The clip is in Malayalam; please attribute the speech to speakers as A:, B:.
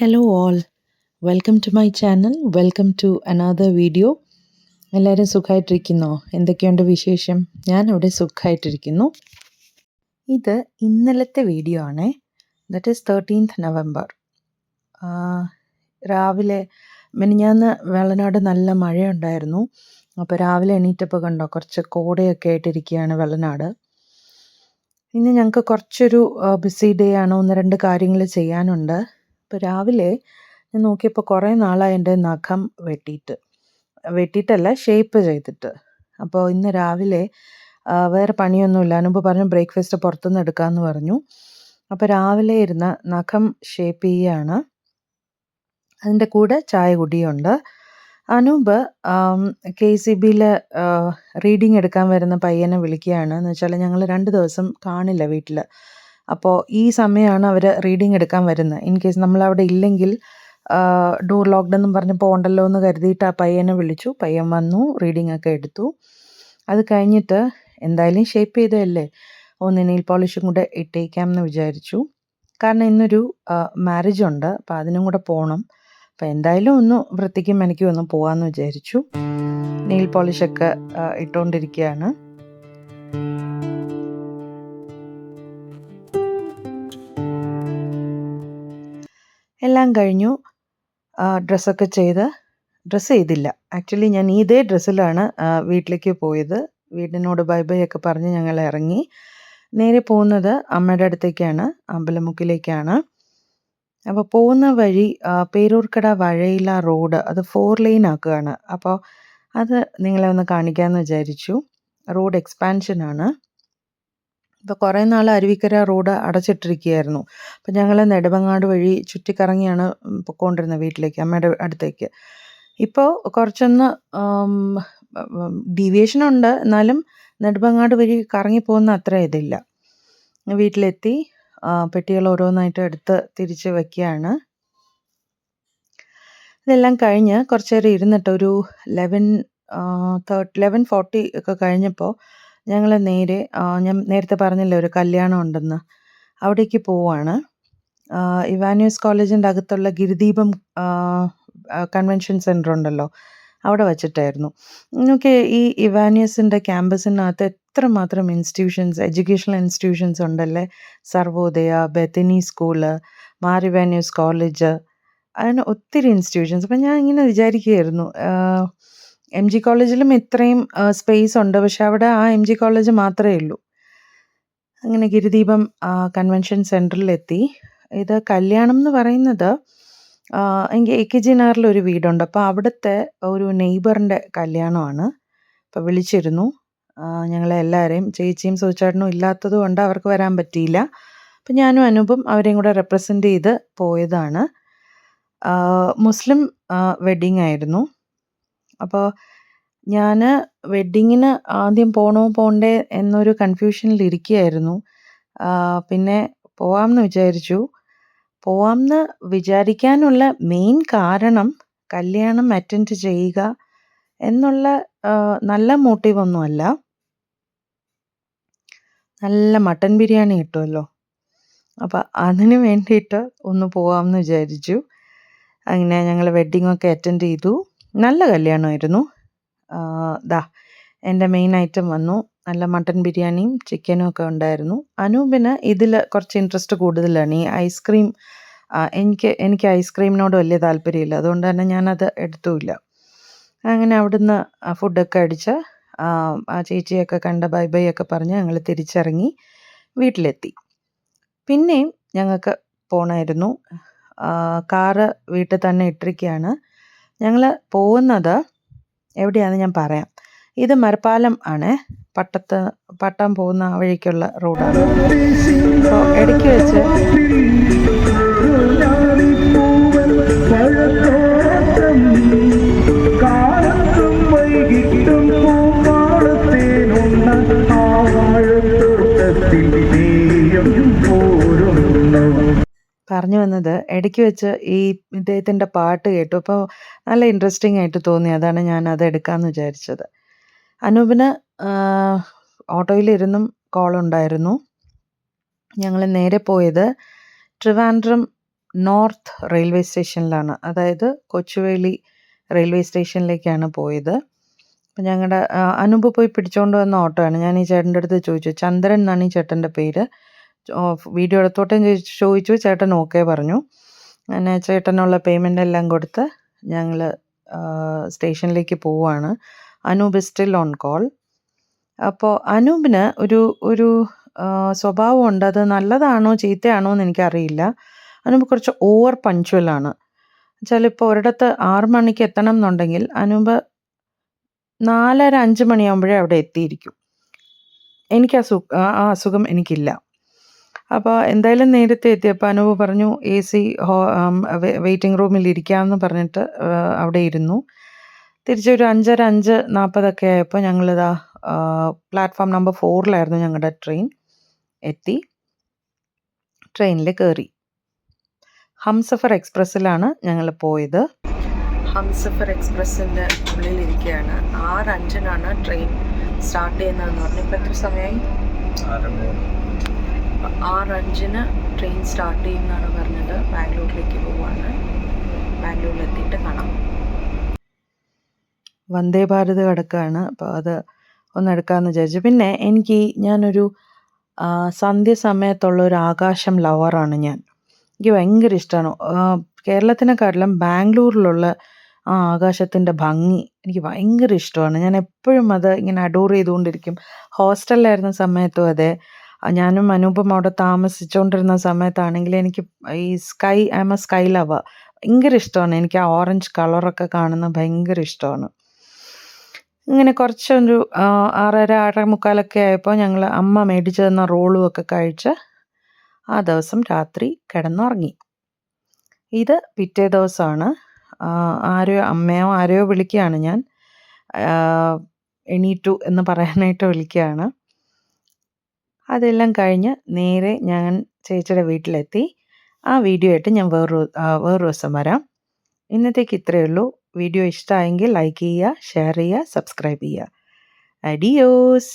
A: Hello all welcome to my channel welcome to another video എല്ലാവരും സുഖമായിട്ടിരിക്കുന്നോ എന്തൊക്കെയുണ്ട് വിശേഷം? ഞാനിവിടെ സുഖമായിട്ടിരിക്കുന്നു ഇത് ഇന്നലത്തെ വീഡിയോ ആണ്. ദറ്റ് ഈസ് തേർട്ടീൻത്ത് നവംബർ രാവിലെ മിനിഞ്ഞാന്ന് വെള്ളനാട് നല്ല മഴയുണ്ടായിരുന്നു. അപ്പോൾ രാവിലെ എണീറ്റപ്പോൾ കണ്ടോ കുറച്ച് കോടയൊക്കെ ആയിട്ടിരിക്കുകയാണ് വെള്ളനാട്. ഇന്ന് ഞങ്ങൾക്ക് കുറച്ചൊരു ബിസി ഡേ ആണ് ഒന്ന് രണ്ട് കാര്യങ്ങൾ ചെയ്യാനുണ്ട്. ഇപ്പോൾ രാവിലെ ഞാൻ നോക്കിയപ്പോൾ കുറേ നാളായി എന്റെ നഖം വെട്ടിയിട്ട്. വെട്ടിയിട്ടല്ല ഷേപ്പ് ചെയ്തിട്ട്. അപ്പോൾ ഇന്ന് രാവിലെ വേറെ പണിയൊന്നുമില്ല. മുമ്പ് പറഞ്ഞു ബ്രേക്ക്ഫാസ്റ്റ് പുറത്തുനിന്ന് എടുക്കാമെന്ന് പറഞ്ഞു. അപ്പോൾ രാവിലെ ഇരുന്ന് നഖം ഷേപ്പ് ചെയ്യുകയാണ് അതിന്റെ കൂടെ ചായ കുടിയുണ്ട്. അനൂപ് കെ സി ബിയിൽ റീഡിങ് എടുക്കാൻ വരുന്ന പയ്യനെ വിളിക്കുകയാണ്. എന്ന് വെച്ചാൽ ഞങ്ങൾ രണ്ട് ദിവസം കാണില്ല വീട്ടിൽ അപ്പോൾ ഈ സമയമാണ് അവർ റീഡിംഗ് എടുക്കാൻ വരുന്നത്. ഇൻ കേസ് നമ്മൾ അവിടെ ഇല്ലെങ്കിൽ ഡോർ ലോക്ക്ഡ് എന്നും പറഞ്ഞ് പോകണ്ടല്ലോ എന്ന് കരുതിയിട്ട് ആ പയ്യനെ വിളിച്ചു. പയ്യൻ വന്നു റീഡിംഗ് ഒക്കെ എടുത്തു. അത് കഴിഞ്ഞിട്ട് എന്തായാലും ഷേപ്പ് ചെയ്തതല്ലേ? ഒന്ന് നെയിൽ പോളിഷും കൂടെ ഇട്ടേക്കാം എന്ന് വിചാരിച്ചു. കാരണം ഇന്നൊരു മാരേജ് ഉണ്ട്. അപ്പോൾ അതിനും കൂടെ പോകണം അപ്പോൾ എന്തായാലും ഒന്ന് വൃത്തിക്കും എനിക്കും ഒന്ന് പോകാമെന്ന് വിചാരിച്ചു. നെയിൽ പോളിഷൊക്കെ ഇട്ടുകൊണ്ടിരിക്കുകയാണ് എല്ലാം കഴിഞ്ഞു. ഡ്രസ്സൊക്കെ ചെയ്ത്. ഡ്രസ്സ് ചെയ്തില്ല. ആക്ച്വലി ഞാൻ ഇതേ ഡ്രസ്സിലാണ് വീട്ടിലേക്ക് പോയത്. വീടിനോട് ബൈ ബൈ ഒക്കെ പറഞ്ഞ് ഞങ്ങൾ ഇറങ്ങി. നേരെ പോകുന്നത് അമ്മയുടെ അടുത്തേക്കാണ് അമ്പലമുക്കിലേക്കാണ്. അപ്പോൾ പോകുന്ന വഴി പേരൂർക്കട വഴയില റോഡ് അത് ഫോർ ലൈൻ ആക്കുകയാണ്. അപ്പോൾ അത് നിങ്ങളെ ഒന്ന് കാണിക്കാമെന്ന് വിചാരിച്ചു. റോഡ് എക്സ്പാൻഷൻ ആണ് ഇപ്പോൾ കുറേ നാൾ അരുവിക്കര റോഡ് അടച്ചിട്ടിരിക്കുകയായിരുന്നു. അപ്പോൾ ഞങ്ങൾ നെടുമങ്ങാട് വഴി ചുറ്റിക്കറങ്ങിയാണ് പൊക്കോണ്ടിരുന്നത് വീട്ടിലേക്ക് അമ്മയുടെ അടുത്തേക്ക്. ഇപ്പോൾ കുറച്ചൊന്ന് ഡീവിയേഷൻ ഉണ്ട്. എന്നാലും നെടുമങ്ങാട് വഴി കറങ്ങി പോകുന്ന അത്ര ഇതില്ല. വീട്ടിലെത്തി പെട്ടികൾ ഓരോന്നായിട്ട് എടുത്ത് തിരിച്ച് വയ്ക്കുകയാണ് ഇതെല്ലാം കഴിഞ്ഞ് കുറച്ചേരം ഇരുന്നിട്ട് ഒരു ലെവൻ തേർട്ട് ലെവൻ ഫോർട്ടി ഒക്കെ കഴിഞ്ഞപ്പോൾ ഞങ്ങൾ നേരെ ഞാൻ നേരത്തെ പറഞ്ഞല്ലോ ഒരു കല്യാണം ഉണ്ടെന്ന്. അവിടേക്ക് പോവാണ്. ഇവാനിയസ് കോളേജിന്റെ അകത്തുള്ള ഗിരിദീപം കൺവെൻഷൻ സെന്റർ ഉണ്ടല്ലോ അവിടെ വച്ചിട്ടായിരുന്നു. നമുക്ക് ഈ ഇവാനിയസിന്റെ ക്യാമ്പസിനകത്ത് എത്രമാത്രം ഇൻസ്റ്റിറ്റ്യൂഷൻസ് എഡ്യൂക്കേഷണൽ ഇൻസ്റ്റിറ്റ്യൂഷൻസ് ഉണ്ടല്ലേ? സർവോദയ ബെത്തനി സ്കൂൾ മാറിവാനിയസ് കോളേജ് അങ്ങനെ ഒത്തിരി ഇൻസ്റ്റിറ്റ്യൂഷൻസ്. അപ്പം ഞാൻ ഇങ്ങനെ വിചാരിക്കുകയായിരുന്നു എം ജി കോളേജിലും ഇത്രയും സ്പേസ് ഉണ്ട്. പക്ഷെ അവിടെ ആ എം ജി കോളേജ് മാത്രമേ ഉള്ളൂ. അങ്ങനെ ഗിരിദീപം കൺവെൻഷൻ സെന്ററിലെത്തി ഇത് കല്യാണം എന്ന് പറയുന്നത് എനിക്ക് എ കെ ജി നഗറിൽ ഒരു വീടുണ്ട്. അപ്പോൾ അവിടുത്തെ ഒരു നെയ്ബറിന്റെ കല്യാണമാണ്. അപ്പോൾ വിളിച്ചിരുന്നു. ഞങ്ങളെല്ലാവരെയും ചേച്ചിയും സൂചാട്ടനും ഇല്ലാത്തത് കൊണ്ട് അവർക്ക് വരാൻ പറ്റിയില്ല. അപ്പം ഞാനും അനൂപും അവരെയും കൂടെ റെപ്രസെന്റ് ചെയ്ത് പോയതാണ്. മുസ്ലിം വെഡ്ഡിങ് ആയിരുന്നു. അപ്പോൾ ഞാൻ വെഡ്ഡിങ്ങിന് ആദ്യം പോകണോ പോണ്ടേ എന്നൊരു ആ, പിന്നെ പോവാമെന്ന് വിചാരിച്ചു. പോവാമെന്ന് വിചാരിക്കാനുള്ള മെയിൻ കാരണം കല്യാണം അറ്റൻഡ് ചെയ്യുക എന്നുള്ള നല്ല മോട്ടീവൊന്നുമല്ല നല്ല മട്ടൻ ബിരിയാണി കിട്ടുമല്ലോ അപ്പോൾ അതിന് വേണ്ടിയിട്ട് ഒന്ന് പോവാമെന്ന് വിചാരിച്ചു. അങ്ങനെ ഞങ്ങൾ വെഡ്ഡിങ്ങൊക്കെ അറ്റൻഡ് ചെയ്തു. നല്ല കല്യാണമായിരുന്നു. ദാ എന്റെ മെയിൻ ഐറ്റം വന്നു. നല്ല മട്ടൻ ബിരിയാണിയും ചിക്കനും ഒക്കെ ഉണ്ടായിരുന്നു. അനൂപിന് ഇതിൽ കുറച്ച് ഇൻട്രസ്റ്റ് കൂടുതലാണ്. ഈ ഐസ്ക്രീം എനിക്ക് എനിക്ക് ഐസ്ക്രീമിനോട് വലിയ താല്പര്യമില്ല. അതുകൊണ്ട് തന്നെ ഞാനത് എടുത്തുമില്ല. അങ്ങനെ അവിടുന്ന് ഫുഡൊക്കെ അടിച്ച് ആ, ചേച്ചിയൊക്കെ കണ്ട ബൈ ബൈ ഒക്കെ പറഞ്ഞ് ഞങ്ങൾ തിരിച്ചിറങ്ങി വീട്ടിലെത്തി. പിന്നെയും ഞങ്ങൾക്ക് പോകണമായിരുന്നു ആ, കാറ് വീട്ടിൽ തന്നെ ഇട്ടിരിക്കുകയാണ്. ഞങ്ങൾ പോകുന്നത് എവിടെയാണെന്ന് ഞാൻ പറയാം. ഇത് മരപ്പാലം ആണ്. പട്ടത്ത് പട്ടം പോകുന്ന വഴിക്കുള്ള റോഡാണ്. ഇടയ്ക്ക് വെച്ച് പറഞ്ഞു വന്നത് ഇടയ്ക്ക് വെച്ച് ഈ ഇദ്ദേഹത്തിന്റെ പാട്ട് കേട്ടു. അപ്പോൾ നല്ല ഇൻട്രസ്റ്റിംഗ് ആയിട്ട് തോന്നി. അതാണ് ഞാൻ അത് എടുക്കാമെന്ന് വിചാരിച്ചത്. അനൂപിന് ഓട്ടോയിലിരുന്നും കോളുണ്ടായിരുന്നു ഞങ്ങൾ നേരെ പോയത് ട്രിവാൻഡ്രം നോർത്ത് റെയിൽവേ സ്റ്റേഷനിലാണ്. അതായത് കൊച്ചുവേളി റെയിൽവേ സ്റ്റേഷനിലേക്കാണ് പോയത്. അപ്പം ഞങ്ങളുടെ അനൂപ് പോയി പിടിച്ചുകൊണ്ട് വന്ന ഓട്ടോയാണ്. ഞാൻ ഈ ചേട്ടന്റെ അടുത്ത് ചോദിച്ചു ചന്ദ്രൻ എന്നാണ് ഈ ചേട്ടന്റെ പേര്. വീഡിയോ എടുത്തോട്ടെ ചോദിച്ചു. ചേട്ടൻ ഓക്കെ പറഞ്ഞു. അങ്ങനെ ചേട്ടനുള്ള പേയ്മെന്റ് എല്ലാം കൊടുത്ത് ഞങ്ങൾ സ്റ്റേഷനിലേക്ക് പോവുകയാണ് അനൂപ് സ്റ്റിൽ ഓൺ കോൾ അപ്പോൾ അനൂപിന് ഒരു ഒരു സ്വഭാവമുണ്ട്. അത് നല്ലതാണോ ചീത്തയാണോ എന്ന് എനിക്കറിയില്ല. അനൂപ് കുറച്ച് ഓവർ പഞ്ച്വൽ ആണ്. ഇപ്പോൾ ഒരിടത്ത് ആറ് മണിക്ക് എത്തണം എന്നുണ്ടെങ്കിൽ അനൂപ് നാലര അഞ്ച് മണിയാകുമ്പോഴേ അവിടെ എത്തിയിരിക്കും. എനിക്ക് ആ ആ അസുഖം എനിക്കില്ല. അപ്പോൾ എന്തായാലും നേരത്തെ എത്തിയപ്പോൾ അനൂപ് പറഞ്ഞു എ സി ഹോ വെയിറ്റിംഗ് റൂമിൽ ഇരിക്കാമെന്ന് പറഞ്ഞിട്ട് അവിടെ ഇരുന്നു. തിരിച്ചൊരു അഞ്ചര അഞ്ച് നാൽപ്പതൊക്കെ ആയപ്പോൾ ഞങ്ങളിതാ പ്ലാറ്റ്ഫോം നമ്പർ ഫോറിലായിരുന്നു ഞങ്ങളുടെ ട്രെയിൻ എത്തി. ട്രെയിനിൽ കയറി ഹംസഫർ എക്സ്പ്രസ്സിലാണ് ഞങ്ങൾ പോയത്. ഹംസഫർ എക്സ്പ്രസ്സിന്റെ ഉള്ളിലിരിക്കുകയാണ് ആറ് അഞ്ചിനാണ് ട്രെയിൻ സ്റ്റാർട്ട് ചെയ്യുന്നതെന്ന് പറഞ്ഞു. ഇപ്പോൾ എത്ര സമയമായി ആറ് അഞ്ചിന് ട്രെയിൻ സ്റ്റാർട്ട് ചെയ്യുമെന്നാണ് പറഞ്ഞത്. ബാംഗ്ലൂരിലേക്ക് പോവാണ്. ബാംഗ്ലൂരിൽ എത്തിയിട്ട് കാണാം. വന്ദേ ഭാരത് കിടക്കുകയാണ് അപ്പോൾ അത് ഒന്ന് എടുക്കാമെന്ന് വിചാരിച്ചു. പിന്നെ എനിക്ക് ഞാനൊരു സന്ധ്യ സമയത്തുള്ള ഒരു ആകാശം ലവറാണ് ഞാൻ. എനിക്ക് ഭയങ്കര ഇഷ്ടമാണ് കേരളത്തിനെക്കാട്ടിലും ബാംഗ്ലൂരിലുള്ള ആ ആകാശത്തിന്റെ ഭംഗി എനിക്ക് ഭയങ്കര ഇഷ്ടമാണ്. ഞാൻ എപ്പോഴും അത് ഇങ്ങനെ അഡോർ ചെയ്തുകൊണ്ടിരിക്കും. ഹോസ്റ്റലിലായിരുന്ന സമയത്തും അതെ. ഞാനും അനൂപും അവിടെ താമസിച്ചുകൊണ്ടിരുന്ന സമയത്താണെങ്കിൽ എനിക്ക് ഈ sky I'm sky lover ഭയങ്കര ഇഷ്ടമാണ്. എനിക്ക് ആ ഓറഞ്ച് കളറൊക്കെ കാണുന്ന ഭയങ്കര ഇഷ്ടമാണ്. ഇങ്ങനെ കുറച്ചൊരു ആറര ആറര മുക്കാലൊക്കെ ആയപ്പോൾ ഞങ്ങൾ അമ്മ മേടിച്ചു തന്ന റോളും ഒക്കെ കഴിച്ച് ആ ദിവസം രാത്രി കിടന്നുറങ്ങി. ഇത് പിറ്റേ ദിവസമാണ്. ആരോ അമ്മയോ ആരെയോ വിളിക്കുകയാണ് ഞാൻ. എണീറ്റു എന്ന് പറയാനായിട്ട് വിളിക്കുകയാണ്. അതെല്ലാം കഴിഞ്ഞ് നേരെ ഞാൻ ചേച്ചിയുടെ വീട്ടിലെത്തി. ആ വീഡിയോ ആയിട്ട് ഞാൻ വേറൊരു വേറൊരു ദിവസം വരാം. ഇന്നത്തേക്ക് ഇത്രയേ ഉള്ളൂ. വീഡിയോ ഇഷ്ടമായെങ്കിൽ ലൈക്ക് ചെയ്യുക ഷെയർ ചെയ്യുക സബ്സ്ക്രൈബ് ചെയ്യുക. അഡിയോസ്